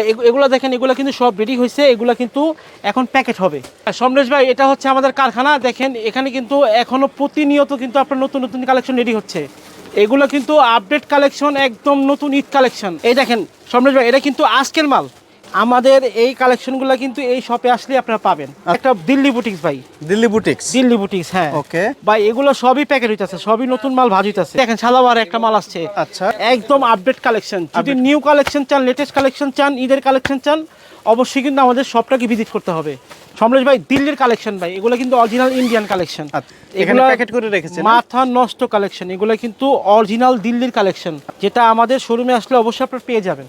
এগু- এগুলো দেখেন, এগুলো কিন্তু সব রেডি হয়েছে, এগুলো কিন্তু এখন প্যাকেট হবে। সমরেশ ভাই, এটা হচ্ছে আমাদের কারখানা, দেখেন, এখানে কিন্তু এখনও প্রতিনিয়ত কিন্তু আপনার নতুন নতুন কালেকশন রেডি হচ্ছে। এগুলো কিন্তু আপডেট কালেকশন একদম নতুন ঈদ কালেকশন এই দেখেন, সমরেশ ভাই, এটা কিন্তু আজকের মাল। আমাদের এই কালেকশনগুলো কিন্তু এই শপে আসলে আপনারা পাবেন। একটা দিল্লি বুটিক্স ভাই। দিল্লি বুটিক্স দিল্লি বুটিক্স হ্যাঁ। ওকে। ভাই এগুলো সবই প্যাকেট হইতাছে সবই নতুন মাল ভাজ হইতাছে দেখেন সালাবার একটা মাল আসছে। আচ্ছা। একদম আপডেট কালেকশন যদি নিউ কালেকশন চান লেটেস্ট কালেকশন চান ঈদের কালেকশন চান অবশ্যই কিন্তু আমাদের সবটাকে ভিজিট করতে হবে। সমরেশ ভাই দিল্লির কালেকশন ভাই এগুলো কিন্তু অরিজিনাল ইন্ডিয়ান কালেকশন আচ্ছা, এখানে প্যাকেট করে রেখেছেন? মাথা নষ্ট কালেকশন এগুলো কিন্তু অরিজিনাল দিল্লির কালেকশন যেটা আমাদের শোরুমে আসলে অবশ্যই আপনারা পেয়ে যাবেন।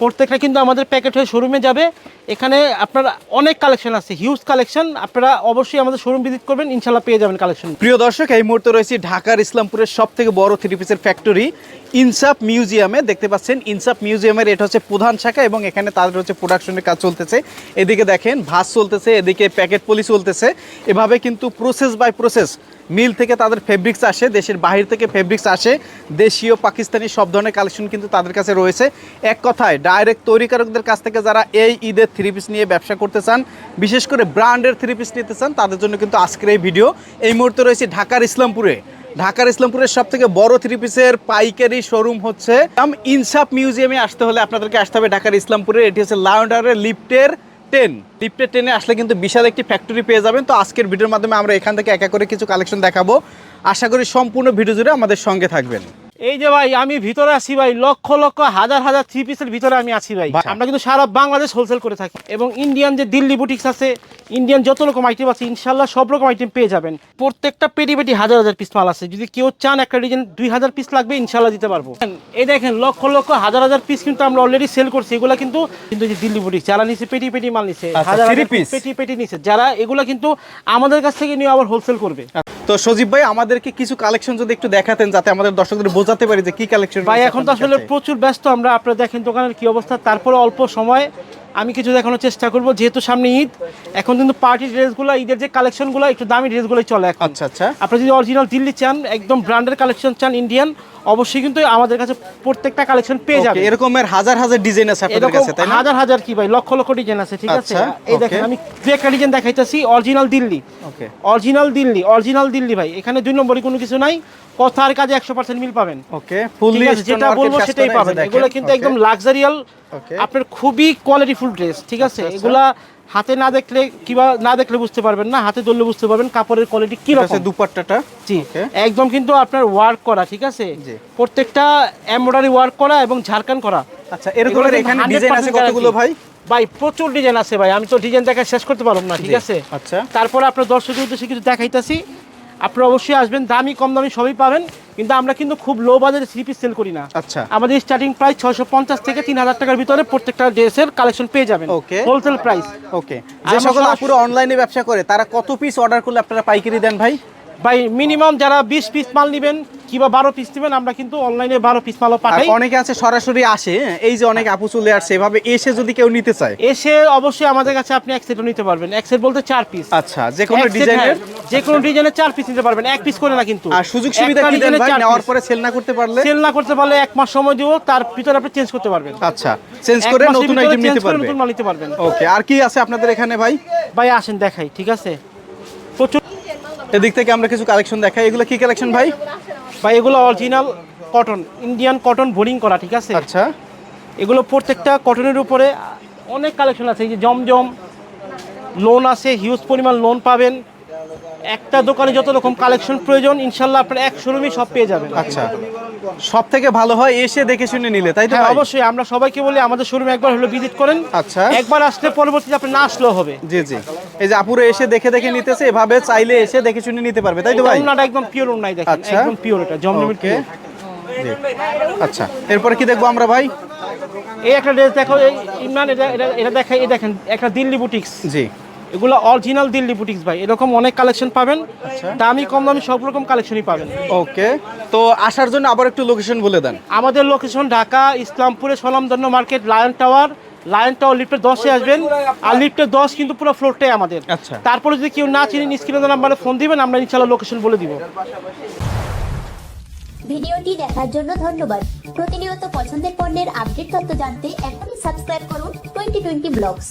প্রত্যেকটা কিন্তু আমাদের প্যাকেট হয়ে শোরুমে যাবে। এখানে আপনার অনেক কালেকশন আছে হিউজ কালেকশন আপনারা অবশ্যই আমাদের শোরুম ভিজিট করবেন ইনশাল্লাহ পেয়ে যাবেন কালেকশন প্রিয় দর্শক, এই মুহূর্তে রয়েছি ঢাকার ইসলামপুরের সব থেকে বড় থ্রি পিসের ফ্যাক্টরি ইনসাফ মিউজিয়ামে দেখতে পাচ্ছেন, ইনসাফ মিউজিয়ামের এটা হচ্ছে প্রধান শাখা এবং এখানে তাদের হচ্ছে প্রোডাকশনের কাজ চলতেছে। এদিকে দেখেন ভাস চলতেছে, এদিকে প্যাকেট পলি চলতেছে। এভাবে কিন্তু প্রসেস বাই প্রসেস মিল থেকে তাদের ফেব্রিক্স আসে, দেশের বাহির থেকে ফেব্রিক্স আসে, দেশীয়, পাকিস্তানি সব ধরনের কালেকশন কিন্তু তাদের কাছে রয়েছে। এক কথায় ডাইরেক্ট তৈরিকারকদের কাছ থেকে যারা এই ঈদের থ্রি পিস নিয়ে ব্যবসা করতে চান, বিশেষ করে ব্র্যান্ডের থ্রি পিস নিতে চান, তাদের জন্য কিন্তু আজকের এই ভিডিও এই মুহূর্তে রয়েছে ঢাকার ইসলামপুরে। ঢাকার ইসলামপুরের সব থেকে বড় থ্রি পিসের পাইকারি শোরুম হচ্ছে ইনসাফ মিউজিয়ামে আসতে হলে আপনাদেরকে আসতে হবে ঢাকার ইসলামপুরে। এটি হচ্ছে লাউন্ডারের লিফটের টেন লিফটের টেনে আসলে কিন্তু বিশাল একটি ফ্যাক্টরি পেয়ে যাবেন। তো আজকের ভিডিওর মাধ্যমে আমরা এখান থেকে একা করে কিছু কালেকশন দেখাবো। আশা করি সম্পূর্ণ ভিডিও জুড়ে আমাদের সঙ্গে থাকবেন। এই যে ভাই আমি ভিতরে আছি ভাই লক্ষ লক্ষ হাজার হাজার থ্রি পিসের ভিতরে আমি আছি ভাই। আমরা কিন্তু সারা বাংলাদেশ হোলসেল করে থাকি এবং ইন্ডিয়ান যে দিল্লি বুটিক্স আছে ইন্ডিয়ান যত রকম আইটেম আছে ইনশাল্লাহ সব রকম আইটেম পেয়ে যাবেন। প্রত্যেকটা পেটি পেটি হাজার হাজার পিস মাল আছে। যদি কেউ চান একটা ডিজাইন দুই হাজার পিস লাগবে ইনশাল্লাহ দিতে পারব। এই দেখেন লক্ষ লক্ষ হাজার হাজার পিস কিন্তু আমরা অলরেডি সেল করছি। এগুলো কিন্তু কিন্তু যে দিল্লি বুটিক্স যারা নিচে পেটি পেটি মাল নিছে হাজার পেটি পেটি নিছে যারা এগুলো কিন্তু আমাদের কাছ থেকে নিয়ে আবার হোলসেল করবে। তো সজীব ভাই আমাদেরকে কিছু কালেকশন যদি একটু দেখাতেন যাতে আমাদের দর্শকদের বোঝাতে পারি যে কি কালেকশন ভাই এখন তো আসলে প্রচুর ব্যস্ত আমরা আপনারা দেখেন দোকানের কি অবস্থা তারপরে অল্প সময় আমি কিছু দেখানোর চেষ্টা করব। যেহেতু সামনে ঈদ এখন কিন্তু পার্টি ড্রেসগুলো ঈদের যে কালেকশনগুলো একটু দামি ড্রেসগুলোই চলে এখন। আচ্ছা আচ্ছা। আপনি যদি অরিজিনাল দিল্লি চান একদম ব্র্যান্ডের কালেকশন চান ইন্ডিয়ান অবশ্যই কিন্তু আমাদের কাছে প্রত্যেকটা কালেকশন পেয়ে যাবে এরকমের হাজার হাজার ডিজাইন আছে আপনাদের কাছে তাই না? হাজার হাজার কি ভাই? লক্ষ লক্ষ ডিজাইন আছে ঠিক আছে? আচ্ছা, এই দেখেন আমি একটা ডিজাইন দেখাইতেছি original Delhi. Okay original Delhi original Delhi ভাই এখানে দুই নম্বরই কোনো কিছু নাই। কথার কাজে একশো পার্সেন্ট মিল পাবেন। ওকে ফুললি যেটা বলব সেটাই পাবেন। এগুলো কিন্তু একদম লাক্সারিয়াল আপনার খুবই কোয়ালিটিফুল ড্রেস ঠিক আছে? আচ্ছা, আচ্ছা। এগুলা হাতে না দেখলে কিবা না দেখলে বুঝতে পারবেন না হাতে ধরলে বুঝতে পারবেন কাপড়ের কোয়ালিটি কি রকম দুপাট্টাটা। জি একদম কিন্তু আপনার ওয়ার্ক করা ঠিক আছে? প্রত্যেকটা এমব্রয়ডারি ওয়ার্ক করা এবং ঝাড়খান করা। আচ্ছা এরকম এখানে ডিজাইন আছে কতগুলো ভাই? ভাই প্রচুর ডিজাইন আছে ভাই আমি তো ডিজাইন দেখা শেষ করতে পারলাম না ঠিক আছে? আচ্ছা। তারপরে আপনার দর্শকের উদ্দেশ্যে কিছু দেখাইতাছি। আপনারা অবশ্যই আসবেন দামি কম দামি সবই পাবেন কিন্তু আমরা কিন্তু খুব লো বাজারে থ্রি পিস সেল করি না। আচ্ছা। আমাদের স্টার্টিং প্রাইস ছয়শো পঞ্চাশ থেকে তিন হাজার টাকার ভিতরে প্রত্যেকটা ড্রেসের কালেকশন পেয়ে যাবেন। ওকে হোলসেল প্রাইস ওকে যে সকল পুরো অনলাইনে ব্যবসা করে তারা কত পিস অর্ডার করলে আপনারা পাইকারি দেন ভাই? ভাই মিনিমাম যারা বিশ পিস মাল নেবেন কিংবা বারো পিস নেবেন আমরা কিন্তু অনলাইনে বারো পিস মালও পাঠাই। অনেকে আছে সরাসরি আসে হ্যাঁ, এই যে অনেক আপু চলে আসছে এভাবে এসে যদি কেউ নিতে চায়। এসে অবশ্যই আমাদের কাছে আপনি এক সেটও নিতে পারবেন। এক সেট বলতে চার পিস আচ্ছা যে কোনো ডিজাইনের যে কোনো ডিজাইনের চার পিস নিতে পারবেন এক পিস করে না কিন্তু। আর সুযোগ সুবিধা কি দেন ভাই? নেওয়ার পরে সেল না করতে পারলে? সেল না করতে পারলে এক মাস সময় দিব তার ভিতরে আপনি চেঞ্জ করতে পারবেন। আচ্ছা চেঞ্জ করে নতুন আইটেম নিতে করে পারবে। নতুন মাল নিতে পারবেন। ওকে আর কি আছে আপনাদের এখানে ভাই? ভাই আসেন দেখাই ঠিক আছে? প্রচুর এদিক থেকে আমরা কিছু কালেকশন দেখাই। এগুলো কি কালেকশন ভাই? ভাই এগুলো original cotton Indian cotton boring করা ঠিক আছে? আচ্ছা। এগুলো প্রত্যেকটা কটনের উপরে অনেক কালেকশন আছে। এই যে জমজম লোন আছে হিউজ পরিমাণ লোন পাবেন। একটা দোকানে যত রকম কালেকশন প্রয়োজন ইনশাল্লাহ আপনার এক শোরুমে সব পেয়ে যাবেন। আচ্ছা। সব থেকে ভালো হয় এসে দেখে শুনে নিলে তাই তো হ্যাঁ অবশ্যই। আমরা সবাইকে বলি আমাদের শোরুমে একবার হলো ভিজিট করেন। আচ্ছা। একবার আসলে পরবর্তীতে আপনি না আসলেও হবে। জি জি। এই যে আপুরে এসে দেখে দেখে নিতেছে এভাবে চাইলে এসে দেখে শুনে নিতে পারবে তাই তো ভাই? ওনাটা একদম পিওর ওনাই দেখেন আচ্ছা। একদম পিওর এটা ওকে pure। আচ্ছা এরপরে কি দেখব আমরা ভাই? এই একটা ড্রেস দেখো এই ইমরান এটা এটা দেখাই এই দেখেন একটা দিল্লি বুটিক্স জি। এগুলো অরিজিনাল দিল্লি বুটিক্স ভাই এরকম অনেক কালেকশন পাবেন আচ্ছা। দামি কম দামি সব রকম কালেকশনই পাবেন। ওকে তো আসার জন্য আবার একটু লোকেশন বলে দেন। আমাদের লোকেশন ঢাকা ইসলামপুরে সলামদন্য market lion tower lion tower লিফটের দশে আসবেন। আর লিফটের দশ কিন্তু পুরো ফ্লোরটাই আমাদের। আচ্ছা। তারপরে যদি কেউ না চিনি স্ক্রিনে নাম্বারে ফোন দিবেন আমরা ইনশাল্লাহ লোকেশন বলে দিব। ভিডিওটি দেখার জন্য ধন্যবাদ। প্রতিনিয়ত পছন্দের পণ্যের আপডেট তথ্য জানতে এখনই সাবস্ক্রাইব করুন টোয়েন্টি টোয়েন্টি ব্লগস।